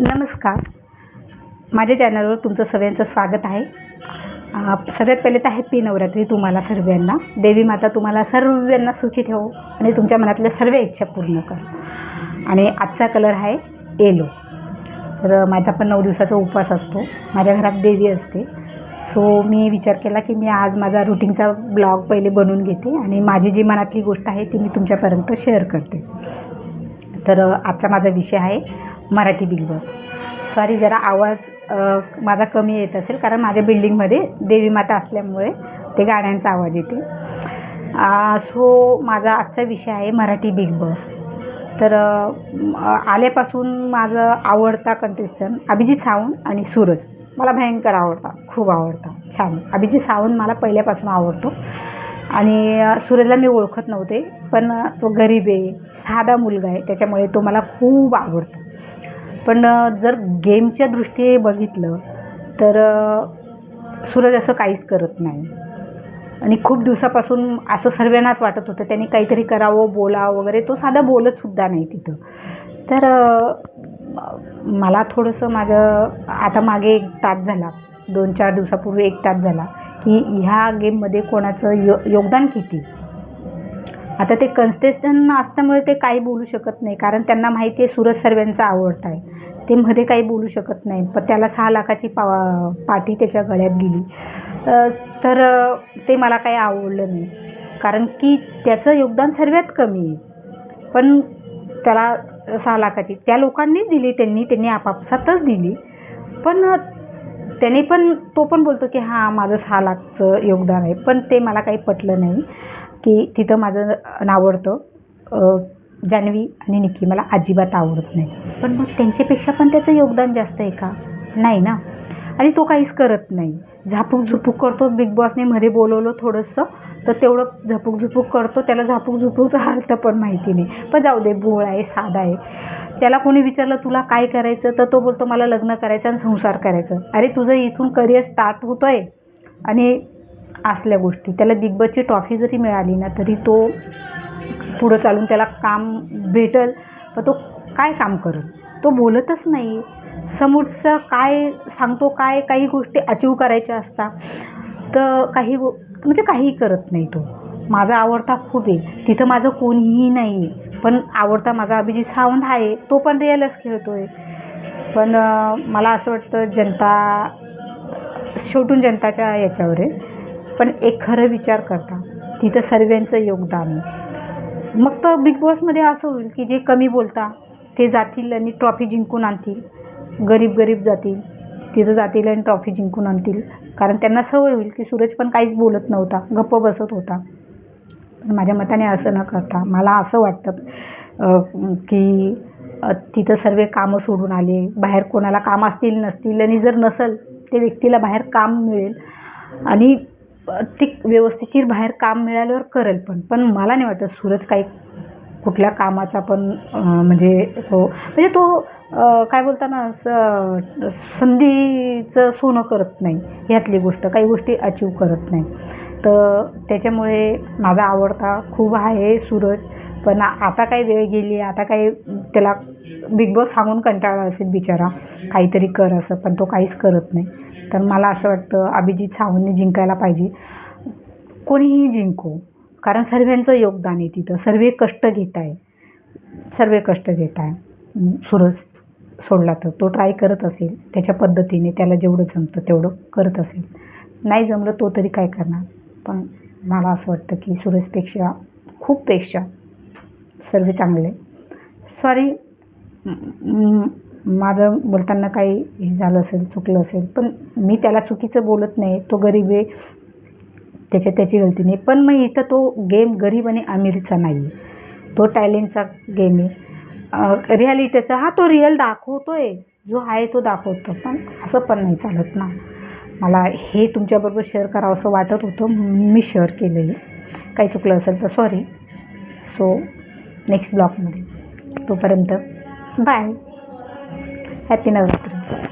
नमस्कार. माझ्या चॅनलवर तुमचं सगळ्यांचं स्वागत आहे. सगळ्यात पहिले तर हॅप्पी नवरात्री तुम्हाला सर्वांना. देवी माता तुम्हाला सर्वांना सुखी ठेवो आणि तुमच्या मनातल्या सर्व इच्छा पूर्ण कर. आणि आजचा कलर आहे येलो. तर माझा पण नऊ दिवसाचा उपवास असतो. माझ्या घरात देवी असते. सो मी विचार केला की मी आज माझा रुटीनचा ब्लॉग पहिले बनवून घेते आणि माझी जी मनातली गोष्ट आहे ती मी तुमच्यापर्यंत शेअर करते. तर आजचा माझा विषय आहे मराठी बिग बॉस. सॉरी जरा आवाज माझा कमी येत असेल कारण माझ्या बिल्डिंगमध्ये देवी माता असल्यामुळे ते गाण्यांचा आवाज येते. सो माझा आजचा विषय आहे मराठी बिग बॉस. तर आल्यापासून माझं आवडता कंटेस्टंट अभिजित सावंत आणि सूरज. मला भयंकर आवडता खूप आवडता छान. अभिजित सावंत मला पहिल्यापासून आवडतो. आणि सूरजला मी ओळखत नव्हते पण तो गरीब आहे साधा मुलगा आहे त्याच्यामुळे तो मला खूप आवडतो. पण जर गेमच्या दृष्टीने बघितलं तर सूरज असं काहीच करत नाही. आणि खूप दिवसापासून असं सर्वांनाच वाटत होतं त्यांनी काहीतरी करावं बोलावं वगैरे तो साधा बोलतसुद्धा नाही तिथं. तर मला थोडंसं माझं आता मागे एक तास झाला दोन चार दिवसापूर्वी एक तास झाला की ह्या गेममध्ये कोणाचं यो योगदान किती? आता ते कन्स्टेस्टंट असल्यामुळे ते काही बोलू शकत नाही. कारण त्यांना माहिती आहे सुरज सर्वांचा आवडता आहे. ते मध्ये काही बोलू शकत नाही. पण त्याला सहा लाखाची पा पाटी त्याच्या गळ्यात गेली. तर ते मला काही आवडलं नाही. कारण की त्याचं योगदान सर्वात कमी आहे. पण त्याला सहा लाखाची त्या लोकांनीच दिली त्यांनी त्यांनी आपापसातच दिली. पण त्याने पण तो पण बोलतो की हां माझं सहा लाखचं योगदान आहे. पण ते मला काही पटलं नाही. की तिथं माझं आवडतं जान्हवी आणि निकी मला अजिबात आवडत नाही. पण मग त्यांच्यापेक्षा पण त्याचं योगदान जास्त आहे का? नाही ना. आणि तो काहीच करत नाही. झापूक झुपूक करतो बिग बॉसने मध्ये बोलवलं थोडंसं. तर तेवढं झापूक झुपूक करतो. त्याला झापूक झुपूकचा अर्थ पण माहिती नाही. पण जाऊ दे भोळ आहे साधा आहे. त्याला कोणी विचारलं तुला काय करायचं? तर तो बोलतो मला लग्न करायचं आणि संसार करायचं. अरे तुझं इथून करिअर स्टार्ट होतं आहे आणि असल्या गोष्टी. त्याला दिग्गजची ट्रॉफी जरी मिळाली ना तरी तो पुढं चालून त्याला काम भेटल पण तो काय काम करेल? तो बोलतच नाही. समोरचं काय सांगतो काय काही गोष्टी अचीव करायच्या असतात तर काही गो म्हणजे काहीही करत नाही तो. माझा आवडता खूप आहे. तिथं माझं कोणीही नाही. आहे पण आवडता माझा अभिजित सावंत आहे. तो पण रिअलच खेळतो आहे पण मला असं वाटतं जनता शेवटून जनताच्या याच्यावर आहे. पण एक खरं विचार करता. तिथं सर्वांचं योगदान आहे. मग तर बिग बॉसमध्ये असं होईल की जे कमी बोलता ते जातील आणि ट्रॉफी जिंकून आणतील. गरीब गरीब जातील. तिथं जातील आणि ट्रॉफी जिंकून आणतील. कारण त्यांना सवय होईल की सूरज पण काहीच बोलत नव्हता गप्प बसत होता. पण माझ्या मताने असं न करता मला असं वाटतं की तिथं सर्व कामं सोडून आले. बाहेर कोणाला काम असतील नसतील आणि जर नसेल ते व्यक्तीला बाहेर काम मिळेल. आणि ती व्यवस्थिशीर बाहेर काम मिळाल्यावर करेल पण. पण मला नाही वाटत सूरज काही कुठल्या कामाचा पण म्हणजे तो म्हणजे तो काय बोलताना स संधीचं सोनं करत नाही. ह्यातली गोष्ट काही गोष्टी अचीव करत नाही. तर त्याच्यामुळे माझा आवडता खूप आहे सूरज. पण आता काही वेळ गेली आता काही त्याला बिग बॉस सांगून कंटाळा असेल बिचारा. काहीतरी कर असं पण तो काहीच करत नाही. तर मला असं वाटतं अभिजित सावंतने जिंकायला पाहिजे. कोणीही जिंको. कारण सर्वांचं योगदान आहे तिथं. सर्व कष्ट घेत आहे. सर्व कष्ट घेत आहे. सुरज सोडला तर तो ट्राय करत असेल. त्याच्या पद्धतीने त्याला जेवढं जमतं तेवढं करत असेल. नाही जमलं तो तरी काय करणार? पण मला असं वाटतं की सूरजपेक्षा खूपपेक्षा सर्व चांगले. सॉरी माझं बोलताना काही हे झालं असेल चुकलं असेल पण मी त्याला चुकीचं बोलत नाही. तो गरीब आहे त्याच्या त्याची गलती नाही. पण मग इथं तो गेम गरीब आणि अमीरचा नाही आहे तो टॅलेंटचा गेम आहे. रिॲलिटीचा हा तो रिअल दाखवतो आहे जो आहे तो दाखवतो. पण असं पण नाही चालत ना. मला हे तुमच्याबरोबर शेअर करावं असं वाटत होतं. मी शेअर केलं आहे काही चुकलं असेल तर सॉरी सो नेक्स्ट ब्लॉगमध्ये तोपर्यंत बाय हॅपी नवरात्री